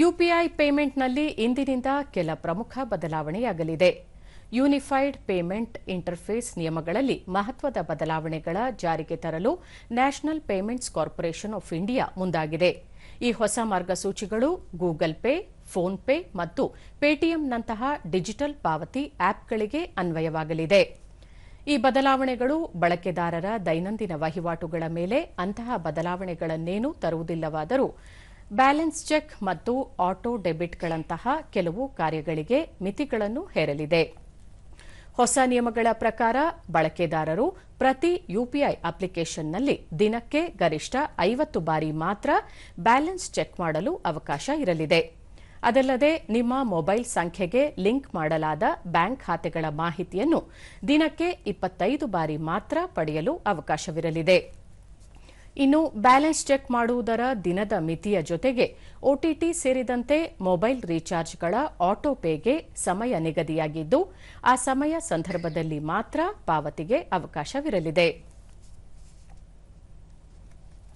UPI ಪೇಮೆಂಟ್ನಲ್ಲಿ ಇಂದಿನಿಂದ ಕೆಲ ಪ್ರಮುಖ ಬದಲಾವಣೆಯಾಗಲಿದೆ. ಯೂನಿಫೈಡ್ ಪೇಮೆಂಟ್ ಇಂಟರ್ಫೇಸ್ ನಿಯಮಗಳಲ್ಲಿ ಮಹತ್ವದ ಬದಲಾವಣೆಗಳ ಜಾರಿಗೆ ತರಲು national payments corporation of India ಮುಂದಾಗಿದೆ. ಈ ಹೊಸ ಮಾರ್ಗಸೂಚಿಗಳು ಗೂಗಲ್ ಪೇ, ಫೋನ್ ಪೇ ಮತ್ತು ಪೇಟಿಎಂನಂತಹ ಡಿಜಿಟಲ್ ಪಾವತಿ ಆಪ್ಗಳಿಗೆ ಅನ್ವಯವಾಗಲಿದೆ. ಈ ಬದಲಾವಣೆಗಳು ಬಳಕೆದಾರರ ದೈನಂದಿನ ವಹಿವಾಟುಗಳ ಮೇಲೆ ಅಂತಹ ಬದಲಾವಣೆಗಳನ್ನೇನೂ ತರುವುದಿಲ್ಲವಾದರೂ ಬ್ಯಾಲೆನ್ಸ್ ಚೆಕ್ ಮತ್ತು ಆಟೋ ಡೆಬಿಟ್ಗಳಂತಹ ಕೆಲವು ಕಾರ್ಯಗಳಿಗೆ ಮಿತಿಗಳನ್ನು ಹೇರಲಿದೆ. ಹೊಸ ನಿಯಮಗಳ ಪ್ರಕಾರ ಬಳಕೆದಾರರು ಪ್ರತಿ ಯುಪಿಐ ಅಪ್ಲಿಕೇಶನ್ನಲ್ಲಿ ದಿನಕ್ಕೆ ಗರಿಷ್ಠ ಐವತ್ತು ಬಾರಿ ಮಾತ್ರ ಬ್ಯಾಲೆನ್ಸ್ ಚೆಕ್ ಮಾಡಲು ಅವಕಾಶ ಇರಲಿದೆ. ಅದಲ್ಲದೆ ನಿಮ್ಮ ಮೊಬೈಲ್ ಸಂಖ್ಯೆಗೆ ಲಿಂಕ್ ಮಾಡಲಾದ ಬ್ಯಾಂಕ್ ಖಾತೆಗಳ ಮಾಹಿತಿಯನ್ನು ದಿನಕ್ಕೆ ಇಪ್ಪತ್ತೈದು ಬಾರಿ ಮಾತ್ರ ಪಡೆಯಲು ಅವಕಾಶವಿರಲಿದೆ. ಇನ್ನು ಬ್ಯಾಲೆನ್ಸ್ ಚೆಕ್ ಮಾಡುವುದರ ದಿನದ ಮಿತಿಯ ಜೊತೆಗೆ ಒಟಿಟಿ ಸೇರಿದಂತೆ ಮೊಬೈಲ್ ರೀಚಾರ್ಜ್ಗಳ ಆಟೋ ಪೇಗೆ ಸಮಯ ನಿಗದಿಯಾಗಿದ್ದು, ಆ ಸಮಯ ಸಂದರ್ಭದಲ್ಲಿ ಮಾತ್ರ ಪಾವತಿಗೆ ಅವಕಾಶವಿರಲಿದೆ.